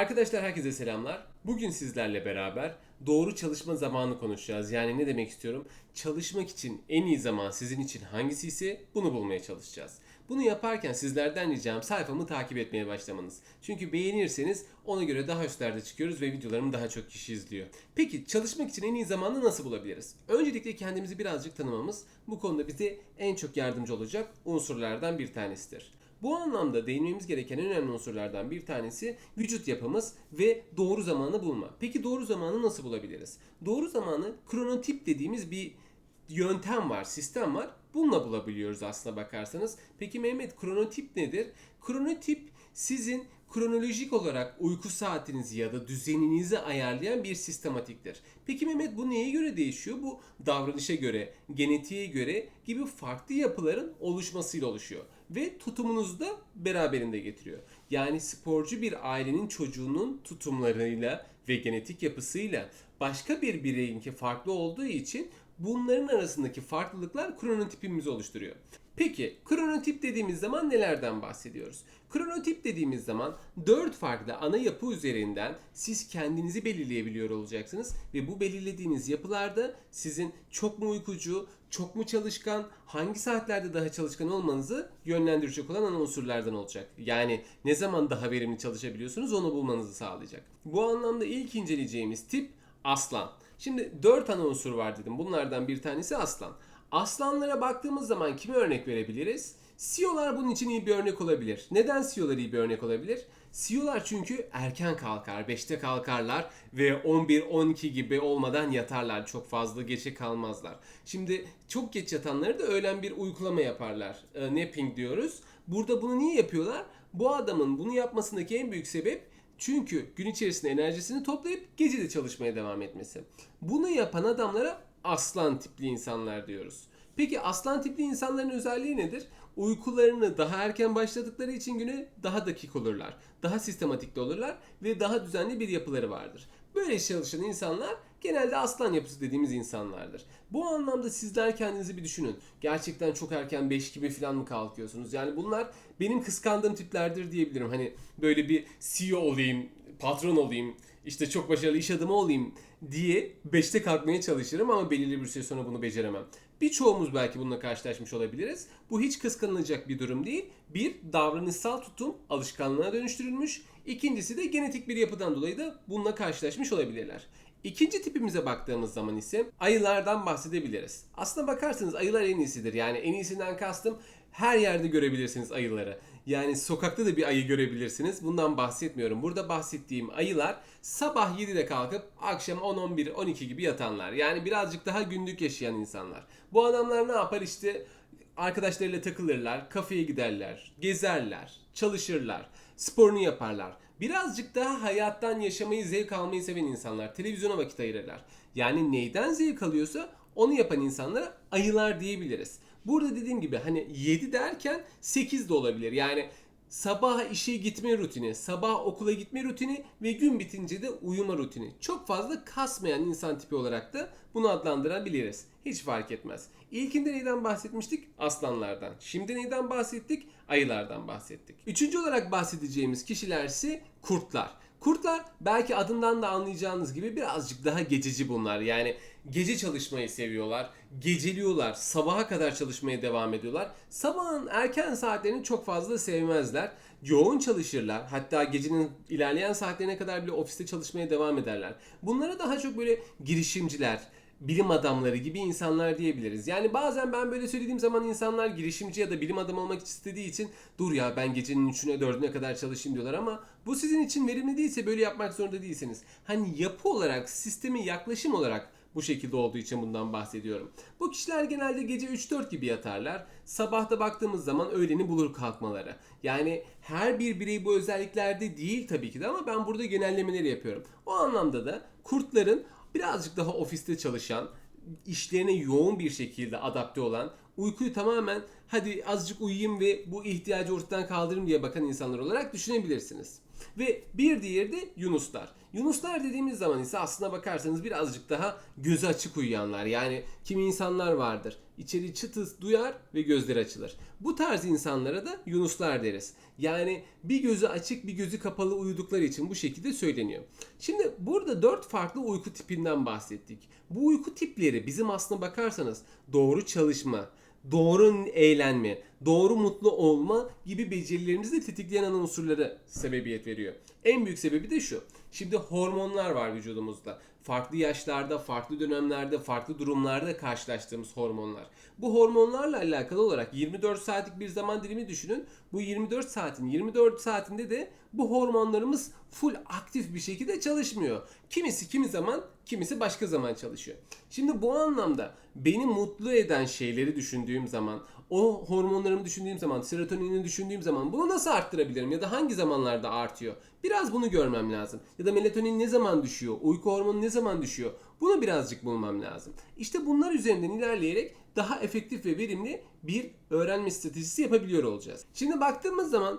Arkadaşlar herkese selamlar. Bugün sizlerle beraber doğru çalışma zamanı konuşacağız. Yani ne demek istiyorum? Çalışmak için en iyi zaman sizin için hangisi ise bunu bulmaya çalışacağız. Bunu yaparken sizlerden ricam sayfamı takip etmeye başlamanız. Çünkü beğenirseniz ona göre daha üstlerde çıkıyoruz ve videolarımı daha çok kişi izliyor. Peki çalışmak için en iyi zamanı nasıl bulabiliriz? Öncelikle kendimizi birazcık tanımamız bu konuda bize en çok yardımcı olacak unsurlardan bir tanesidir. Bu anlamda değinmemiz gereken en önemli unsurlardan bir tanesi vücut yapımız ve doğru zamanı bulma. Peki doğru zamanı nasıl bulabiliriz? Doğru zamanı kronotip dediğimiz bir yöntem var, sistem var. Bununla bulabiliyoruz aslına bakarsanız. Peki Mehmet kronotip nedir? Kronotip sizin kronolojik olarak uyku saatinizi ya da düzeninizi ayarlayan bir sistematiktir. Peki Mehmet bu neye göre değişiyor? Bu davranışa göre, genetiğe göre gibi farklı yapıların oluşmasıyla oluşuyor. Ve tutumunuzu da beraberinde getiriyor. Yani sporcu bir ailenin çocuğunun tutumlarıyla ve genetik yapısıyla başka bir bireyinki farklı olduğu için bunların arasındaki farklılıklar kronotipimizi oluşturuyor. Peki kronotip dediğimiz zaman nelerden bahsediyoruz? Kronotip dediğimiz zaman 4 farklı ana yapı üzerinden siz kendinizi belirleyebiliyor olacaksınız ve bu belirlediğiniz yapılarda sizin çok mu uykucu, çok mu çalışkan, hangi saatlerde daha çalışkan olmanızı yönlendirecek olan ana unsurlardan olacak. Yani ne zaman daha verimli çalışabiliyorsunuz onu bulmanızı sağlayacak. Bu anlamda ilk inceleyeceğimiz tip aslan. Şimdi 4 ana unsur var dedim. Bunlardan bir tanesi aslan. Aslanlara baktığımız zaman kime örnek verebiliriz? CEO'lar bunun için iyi bir örnek olabilir. Neden CEO'lar iyi bir örnek olabilir? CEO'lar çünkü erken kalkar, 5'te kalkarlar ve 11-12 gibi olmadan yatarlar. Çok fazla geçe kalmazlar. Şimdi çok geç yatanları da öğlen bir uykulama yaparlar. E, napping diyoruz. Burada bunu niye yapıyorlar? Bu adamın bunu yapmasındaki en büyük sebep çünkü gün içerisinde enerjisini toplayıp gece de çalışmaya devam etmesi. Bunu yapan adamlara aslan tipli insanlar diyoruz. Peki aslan tipli insanların özelliği nedir? Uykularını daha erken başladıkları için güne daha dakik olurlar. Daha sistematikli olurlar ve daha düzenli bir yapıları vardır. Böyle çalışan insanlar genelde aslan yapısı dediğimiz insanlardır. Bu anlamda sizler kendinizi bir düşünün. Gerçekten çok erken 5 gibi falan mı kalkıyorsunuz? Yani bunlar benim kıskandığım tiplerdir diyebilirim. Hani böyle bir CEO olayım, patron olayım, işte çok başarılı iş adamı olayım diye 5'te kalkmaya çalışırım ama belirli bir süre sonra bunu beceremem. Birçoğumuz belki bununla karşılaşmış olabiliriz. Bu hiç kıskanılacak bir durum değil. Bir, davranışsal tutum alışkanlığına dönüştürülmüş. İkincisi de genetik bir yapıdan dolayı da bununla karşılaşmış olabilirler. İkinci tipimize baktığımız zaman ise ayılardan bahsedebiliriz. Aslına bakarsanız ayılar en iyisidir. Yani en iyisinden kastım her yerde görebilirsiniz ayıları. Yani sokakta da bir ayı görebilirsiniz. Bundan bahsetmiyorum. Burada bahsettiğim ayılar sabah 7'de kalkıp akşam 10, 11, 12 gibi yatanlar. Yani birazcık daha günlük yaşayan insanlar. Bu adamlar ne yapar işte arkadaşlarıyla takılırlar, kafeye giderler, gezerler, çalışırlar, sporunu yaparlar. Birazcık daha hayattan yaşamayı, zevk almayı seven insanlar. Televizyona vakit ayırırlar. Yani neyden zevk alıyorsa onu yapan insanlara ayılar diyebiliriz. Burada dediğim gibi hani 7 derken 8 de olabilir. Yani sabah işe gitme rutini, sabah okula gitme rutini ve gün bitince de uyuma rutini. Çok fazla kasmayan insan tipi olarak da bunu adlandırabiliriz. Hiç fark etmez. İlkinde neyden bahsetmiştik? Aslanlardan. Şimdi neyden bahsettik? Ayılardan bahsettik. Üçüncü olarak bahsedeceğimiz kişiler ise kurtlar. Kurtlar belki adından da anlayacağınız gibi birazcık daha gececi bunlar. Yani gece çalışmayı seviyorlar. Geceliyorlar. Sabaha kadar çalışmaya devam ediyorlar. Sabahın erken saatlerini çok fazla sevmezler. Yoğun çalışırlar. Hatta gecenin ilerleyen saatlerine kadar bile ofiste çalışmaya devam ederler. Bunlara daha çok böyle girişimciler, bilim adamları gibi insanlar diyebiliriz. Yani bazen ben böyle söylediğim zaman insanlar girişimci ya da bilim adamı olmak istediği için dur ya ben gecenin 3'üne 4'üne kadar çalışayım diyorlar ama bu sizin için verimli değilse böyle yapmak zorunda değilsiniz. Hani yapı olarak, sistemi yaklaşım olarak bu şekilde olduğu için bundan bahsediyorum. Bu kişiler genelde gece 3-4 gibi yatarlar. Sabahta baktığımız zaman öğleni bulur kalkmaları. Yani her bir birey bu özelliklerde değil tabii ki de ama ben burada genellemeleri yapıyorum. O anlamda da kurtların birazcık daha ofiste çalışan, işlerine yoğun bir şekilde adapte olan, uykuyu tamamen hadi azıcık uyuyayım ve bu ihtiyacı ortadan kaldırayım diye bakan insanlar olarak düşünebilirsiniz. Ve bir diğeri de yunuslar. Yunuslar dediğimiz zaman ise aslına bakarsanız birazcık daha gözü açık uyuyanlar. Yani kimi insanlar vardır. İçeri çıtı duyar ve gözleri açılır. Bu tarz insanlara da yunuslar deriz. Yani bir gözü açık bir gözü kapalı uyudukları için bu şekilde söyleniyor. Şimdi burada dört farklı uyku tipinden bahsettik. Bu uyku tipleri bizim aslına bakarsanız doğru çalışma, doğru eğlenme, doğru mutlu olma gibi becerilerimizi de tetikleyen unsurlara sebebiyet veriyor. En büyük sebebi de şu. Şimdi hormonlar var vücudumuzda. Farklı yaşlarda, farklı dönemlerde, farklı durumlarda karşılaştığımız hormonlar. Bu hormonlarla alakalı olarak 24 saatlik bir zaman dilimi düşünün. Bu 24 saatin 24 saatinde de bu hormonlarımız full aktif bir şekilde çalışmıyor. Kimisi kimi zaman, kimisi başka zaman çalışıyor. Şimdi bu anlamda beni mutlu eden şeyleri düşündüğüm zaman, o hormonlarımı düşündüğüm zaman, serotonini düşündüğüm zaman bunu nasıl arttırabilirim ya da hangi zamanlarda artıyor? Biraz bunu görmem lazım. Ya da melatonin ne zaman düşüyor? Uyku hormonu ne zaman düşüyor? Bunu birazcık bulmam lazım. İşte bunlar üzerinden ilerleyerek daha efektif ve verimli bir öğrenme stratejisi yapabiliyor olacağız. Şimdi baktığımız zaman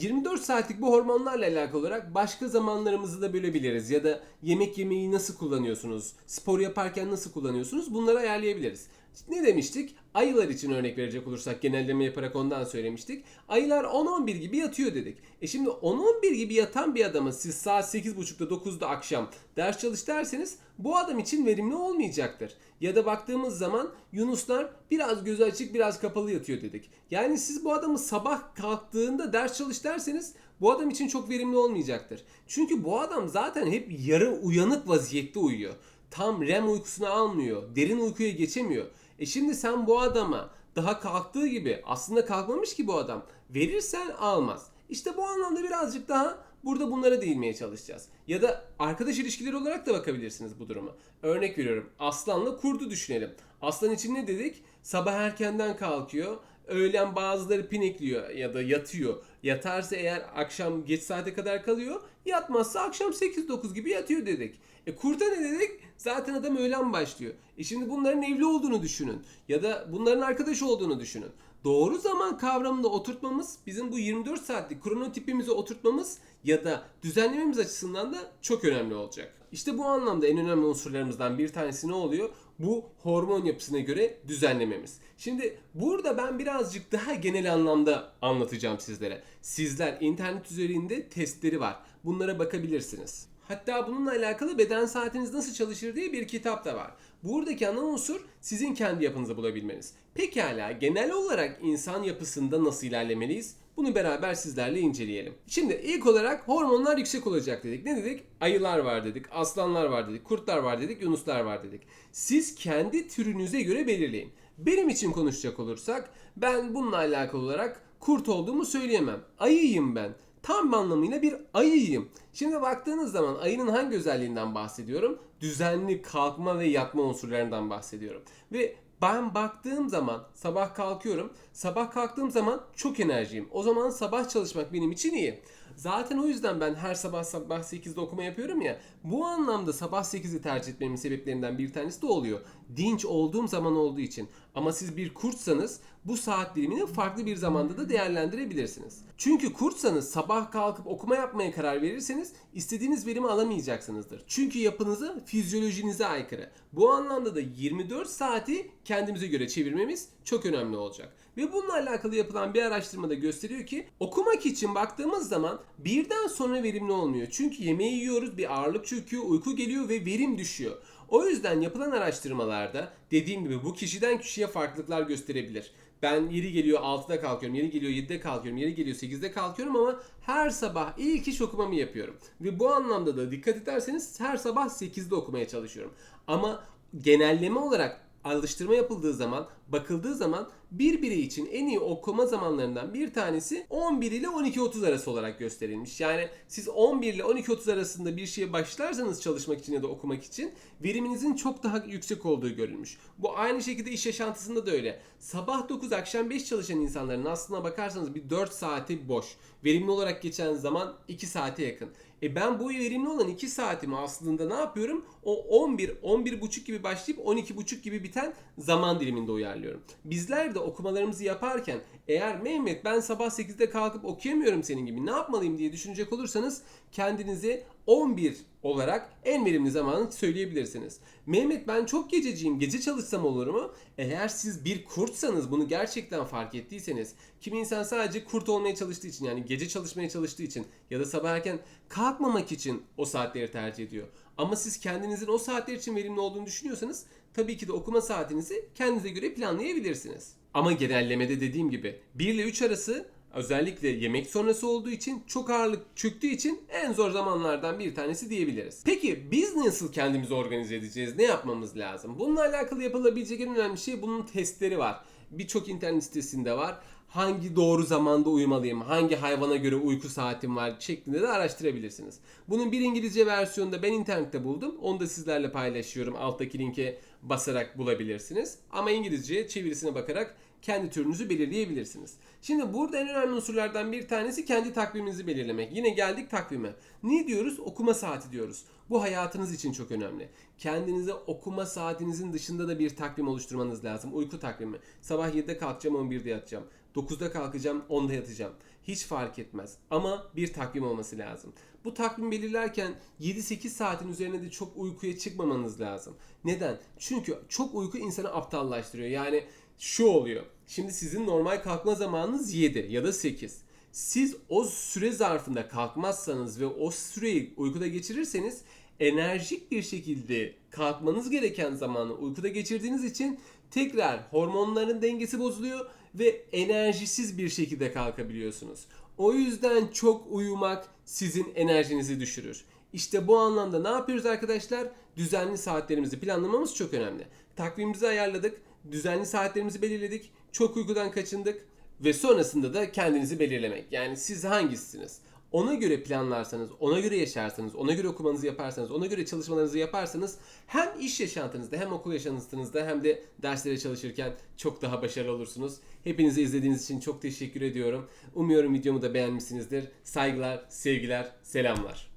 24 saatlik bu hormonlarla alakalı olarak başka zamanlarımızı da bölebiliriz. Ya da yemek yemeyi nasıl kullanıyorsunuz? Spor yaparken nasıl kullanıyorsunuz? Bunları ayarlayabiliriz. Ne demiştik? Ayılar için örnek verecek olursak genelleme yaparak ondan söylemiştik. Ayılar 10-11 gibi yatıyor dedik. E şimdi 10-11 gibi yatan bir adamı siz saat 8.30'da 9'da akşam ders çalış derseniz bu adam için verimli olmayacaktır. Ya da baktığımız zaman Yunuslar biraz gözü açık biraz kapalı yatıyor dedik. Yani siz bu adamı sabah kalktığında ders çalış derseniz bu adam için çok verimli olmayacaktır. Çünkü bu adam zaten hep yarı uyanık vaziyette uyuyor. Tam REM uykusunu almıyor. Derin uykuya geçemiyor. E şimdi sen bu adama daha kalktığı gibi aslında kalkmamış ki bu adam verirsen almaz. İşte bu anlamda birazcık daha burada bunlara değinmeye çalışacağız. Ya da arkadaş ilişkileri olarak da bakabilirsiniz bu duruma. Örnek veriyorum aslanla kurdu düşünelim. Aslan için ne dedik? Sabah erkenden kalkıyor. Öğlen bazıları pinekliyor ya da yatıyor. Yatarsa eğer akşam geç saate kadar kalıyor. Yatmazsa akşam 8-9 gibi yatıyor dedik. E kurta ne dedik? Zaten adam öğlen başlıyor. E şimdi bunların evli olduğunu düşünün. Ya da bunların arkadaş olduğunu düşünün. Doğru zaman kavramını oturtmamız, bizim bu 24 saatlik kronotipimizi oturtmamız ya da düzenlememiz açısından da çok önemli olacak. İşte bu anlamda en önemli unsurlarımızdan bir tanesi ne oluyor? Bu hormon yapısına göre düzenlememiz. Şimdi burada ben birazcık daha genel anlamda anlatacağım sizlere. Sizler internet üzerinde testleri var. Bunlara bakabilirsiniz. Hatta bununla alakalı beden saatiniz nasıl çalışır diye bir kitap da var. Buradaki ana unsur sizin kendi yapınızı bulabilmeniz. Pekala genel olarak insan yapısında nasıl ilerlemeliyiz? Bunu beraber sizlerle inceleyelim. Şimdi ilk olarak hormonlar yüksek olacak dedik. Ne dedik? Ayılar var dedik, aslanlar var dedik, kurtlar var dedik, yunuslar var dedik. Siz kendi türünüze göre belirleyin. Benim için konuşacak olursak ben bununla alakalı olarak kurt olduğumu söyleyemem. Ayıyım ben tam anlamıyla bir ayıyım. Şimdi baktığınız zaman ayının hangi özelliğinden bahsediyorum? Düzenli kalkma ve yatma unsurlarından bahsediyorum. Ve ben baktığım zaman sabah kalkıyorum. Sabah kalktığım zaman çok enerjiyim. O zaman sabah çalışmak benim için iyi. Zaten o yüzden ben her sabah sabah 8'de okuma yapıyorum ya. Bu anlamda sabah 8'i tercih etmemin sebeplerinden bir tanesi de oluyor. Dinç olduğum zaman olduğu için. Ama siz bir kurtsanız bu saat dilimini farklı bir zamanda da değerlendirebilirsiniz. Çünkü kurtsanız sabah kalkıp okuma yapmaya karar verirseniz istediğiniz verimi alamayacaksınızdır. Çünkü yapınıza, fizyolojinize aykırı. Bu anlamda da 24 saati kendimize göre çevirmemiz çok önemli olacak. Ve bununla alakalı yapılan bir araştırmada gösteriyor ki okumak için baktığımız zaman birden sonra verimli olmuyor. Çünkü yemeği yiyoruz, bir ağırlık çöküyor, uyku geliyor ve verim düşüyor. O yüzden yapılan araştırmalarda dediğim gibi bu kişiden kişiye farklılıklar gösterebilir. Ben yeri geliyor 6'da kalkıyorum, yeri geliyor 7'de kalkıyorum, yeri geliyor 8'de kalkıyorum ama her sabah ilk iş okumamı yapıyorum. Ve bu anlamda da dikkat ederseniz her sabah 8'de okumaya çalışıyorum. Ama genelleme olarak alıştırma yapıldığı zaman, bakıldığı zaman bir birey için en iyi okuma zamanlarından bir tanesi 11 ile 12.30 arası olarak gösterilmiş. Yani siz 11 ile 12.30 arasında bir şeye başlarsanız çalışmak için ya da okumak için veriminizin çok daha yüksek olduğu görülmüş. Bu aynı şekilde iş yaşantısında da öyle. Sabah 9 akşam 5 çalışan insanların aslına bakarsanız bir 4 saati boş. Verimli olarak geçen zaman 2 saate yakın. E ben bu verimli olan 2 saatimi aslında ne yapıyorum? O 11, 11 buçuk gibi başlayıp 12 buçuk gibi biten zaman diliminde uyarlıyorum. İlerliyorum. Bizler de okumalarımızı yaparken eğer Mehmet ben sabah 8'de kalkıp okuyamıyorum senin gibi ne yapmalıyım diye düşünecek olursanız kendinizi 11 olarak en verimli zamanı söyleyebilirsiniz. Mehmet ben çok gececiyim gece çalışsam olur mu? Eğer siz bir kurtsanız bunu gerçekten fark ettiyseniz kimi insan sadece kurt olmaya çalıştığı için yani gece çalışmaya çalıştığı için ya da sabah erken kalkmamak için o saatleri tercih ediyor. Ama siz kendinizin o saatler için verimli olduğunu düşünüyorsanız tabii ki de okuma saatinizi kendinize göre planlayabilirsiniz. Ama genellemede dediğim gibi 1 ile 3 arası özellikle yemek sonrası olduğu için çok ağırlık çöktüğü için en zor zamanlardan bir tanesi diyebiliriz. Peki biz nasıl kendimizi organize edeceğiz? Ne yapmamız lazım? Bununla alakalı yapılabilecek en önemli şey bunun testleri var. Birçok internet sitesinde var. Hangi doğru zamanda uyumalıyım, hangi hayvana göre uyku saatim var şeklinde de araştırabilirsiniz. Bunun bir İngilizce versiyonu da ben internette buldum. Onu da sizlerle paylaşıyorum. Alttaki linke basarak bulabilirsiniz. Ama İngilizce çevirisine bakarak kendi türünüzü belirleyebilirsiniz. Şimdi burada en önemli unsurlardan bir tanesi kendi takviminizi belirlemek. Yine geldik takvime. Ne diyoruz? Okuma saati diyoruz. Bu hayatınız için çok önemli. Kendinize okuma saatinizin dışında da bir takvim oluşturmanız lazım. Uyku takvimi. Sabah 7'de kalkacağım 11'de yatacağım. 9'da kalkacağım 10'da yatacağım. Hiç fark etmez. Ama bir takvim olması lazım. Bu takvim belirlerken 7-8 saatin üzerine de çok uykuya çıkmamanız lazım. Neden? Çünkü çok uyku insanı aptallaştırıyor. Yani şu oluyor. Şimdi sizin normal kalkma zamanınız 7 ya da 8. Siz o süre zarfında kalkmazsanız ve o süreyi uykuda geçirirseniz enerjik bir şekilde kalkmanız gereken zamanı uykuda geçirdiğiniz için tekrar hormonların dengesi bozuluyor ve enerjisiz bir şekilde kalkabiliyorsunuz. O yüzden çok uyumak sizin enerjinizi düşürür. İşte bu anlamda ne yapıyoruz arkadaşlar? Düzenli saatlerimizi planlamamız çok önemli. Takvimimizi ayarladık, düzenli saatlerimizi belirledik, çok uykudan kaçındık ve sonrasında da kendinizi belirlemek. Yani siz hangisiniz? Ona göre planlarsanız, ona göre yaşarsanız, ona göre okumanızı yaparsanız, ona göre çalışmalarınızı yaparsanız hem iş yaşantınızda hem okul yaşantınızda hem de derslere çalışırken çok daha başarılı olursunuz. Hepinizi izlediğiniz için çok teşekkür ediyorum. Umuyorum videomu da beğenmişsinizdir. Saygılar, sevgiler, selamlar.